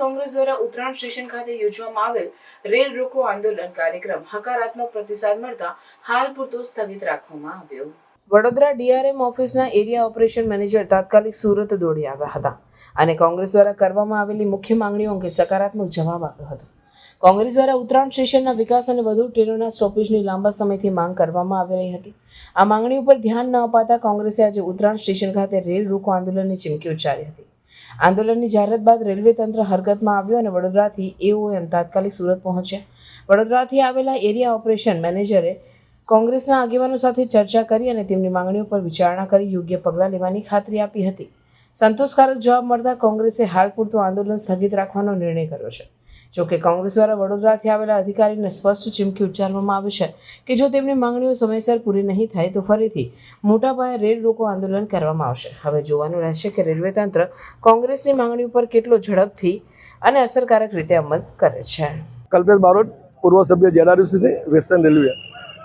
કોંગ્રેસ દ્વારા ઉત્તરાયણ સ્ટેશન ખાતે યોજવામાં આવેલ રેલ રોકો આંદોલન કાર્યક્રમ હકારાત્મક પ્રતિસાદ મળતા હાલ પૂરતો સ્થગિત રાખવામાં આવ્યો. વડોદરા ડીઆરએમ ઓફિસના એરિયા ઓપરેશન મેનેજર તાત્કાલિક સુરત દોડી આવ્યા હતા અને કોંગ્રેસ દ્વારા કરવામાં આવેલી મુખ્ય માંગણીઓ અંગે સકારાત્મક જવાબ આપ્યો હતો. કોંગ્રેસ દ્વારા ઉત્તરાયણ સ્ટેશનના વિકાસ અને વધુ ટ્રેનોના સ્ટોપેજની લાંબા સમયથી માંગ કરવામાં આવી રહી હતી. આ માંગણી ઉપર ધ્યાન ન અપાતા કોંગ્રેસે આજે ઉત્તરાયણ સ્ટેશન ખાતે રેલ રોકો આંદોલનની ચીમકી ઉચ્ચારી હતી. આંદોલનની જાહેરાત બાદ રેલવે તંત્ર હરકતમાં આવ્યું અને વડોદરાથી એઓએમ તાત્કાલિક સુરત પહોંચ્યા. વડોદરાથી આવેલા એરિયા ઓપરેશન મેનેજરે કોંગ્રેસના આગેવાનો સાથે ચર્ચા કરી અને તેમની માંગણીઓ પર વિચારણા કરી યોગ્ય પગલાં લેવાની ખાતરી આપી હતી. સંતોષકારક જવાબ મળતા કોંગ્રેસે હાલ પૂરતું આંદોલન સ્થગિત રાખવાનો નિર્ણય કર્યો છે. જોકે કોંગ્રેસ દ્વારા વડોદરાથી આવેલા અધિકારીને સ્પષ્ટ ચીમકી ઉચ્ચારવામાં આવી છે કે જો તેમની માંગણીઓ સમયસર પૂરી નહીં થાય તો ફરીથી મોટા પાયે રેલ રોકો આંદોલન કરવામાં આવશે. હવે જોવાનું રહેશે કે રેલવે તંત્ર કોંગ્રેસની માંગણી ઉપર કેટલો ઝડપથી અને અસરકારક રીતે અમલ કરે છે. કલ્પેશ બારોટ, પૂર્વ સભ્ય જેડાયુસી છે વેસ્ટર્ન રેલવે.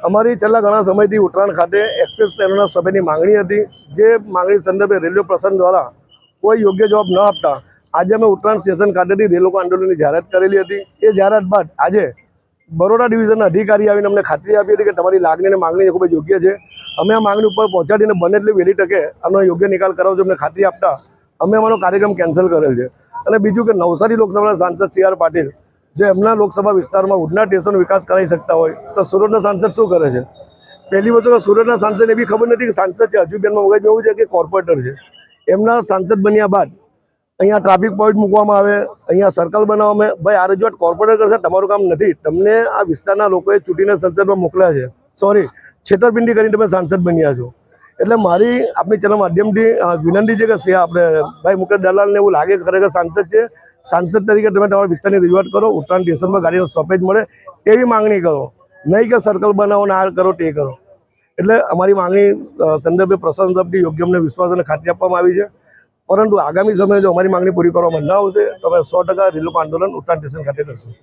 અમારી છેલ્લા ઘણા સમયથી ઉત્તરાયણ ખાતે એક્સપ્રેસ ટ્રેનોના સભ્યની માંગણી હતી. જે માંગણી સંદર્ભે રેલવે પ્રશાસન દ્વારા કોઈ યોગ્ય જવાબ ન આપતા આજે અમે ઉત્તરાયણ સ્ટેશન ખાતેથી રેલવે આંદોલનની જાહેરાત કરેલી હતી. એ જાહેરાત બાદ આજે બરોડા ડિવિઝનના અધિકારી આવીને અમને ખાતરી આપી હતી કે તમારી લાગણી અને માગણી ખૂબ જ યોગ્ય છે. અમે આ માંગણી ઉપર પહોંચાડીને બને એટલી વહેલી તકે આનો યોગ્ય નિકાલ કરાવજો અમને ખાતરી આપતા અમે અમારો કાર્યક્રમ કેન્સલ કરેલ છે. અને બીજું કે નવસારી લોકસભાના સાંસદ સી આર પાટીલ, જો એમના લોકસભા વિસ્તારમાં ઉડના સ્ટેશન વિકાસ કરાવી શકતા હોય, તો સુરતના સાંસદ શું કરે છે? પહેલી વસ્તુ સુરતના સાંસદને બી ખબર નથી કે સાંસદ છે હજુ બેનમાં મગજમાં એવું છે કે કોર્પોરેટર છે. એમના સાંસદ બન્યા બાદ અહીંયા ટ્રાફિક પોઈન્ટ મૂકવામાં આવે, અહીંયા સર્કલ બનાવવામાં ભાઈ, આ રજૂઆત કોર્પોરેટર કરશે, તમારું કામ નથી. તમને આ વિસ્તારના લોકોએ ચૂંટીને સંસદમાં મોકલ્યા છે. સોરી છેતરપિંડી કરીને તમે સાંસદ બન્યા છો. એટલે મારી આપણી ચેનલ માધ્યમથી વિનંતી છે કે સે આપણે, ભાઈ મુકેશ દલાલને એવું લાગે ખરેખર સાંસદ છે. સાંસદ તરીકે તમે તમારા વિસ્તારની રજૂઆત કરો, ઉત્તરાયણ સ્ટેશનમાં ગાડીનો સ્ટોપેજ મળે એવી માંગણી કરો. નહીં કે સર્કલ બનાવો ને આ કરો, તે કરો. એટલે અમારી માંગણી સંદર્ભે પ્રશાસન તરફથી યોગ્ય અમને વિશ્વાસ અને ખાતરી આપવામાં આવી છે. પરંતુ આગામી સમયે જો અમારી માંગણી પૂરી કરવામાં ન આવશે, તો અમે સો ટકા રેલવે આંદોલન ઉત્તરાયણ સ્ટેશન ખાતે કરશું.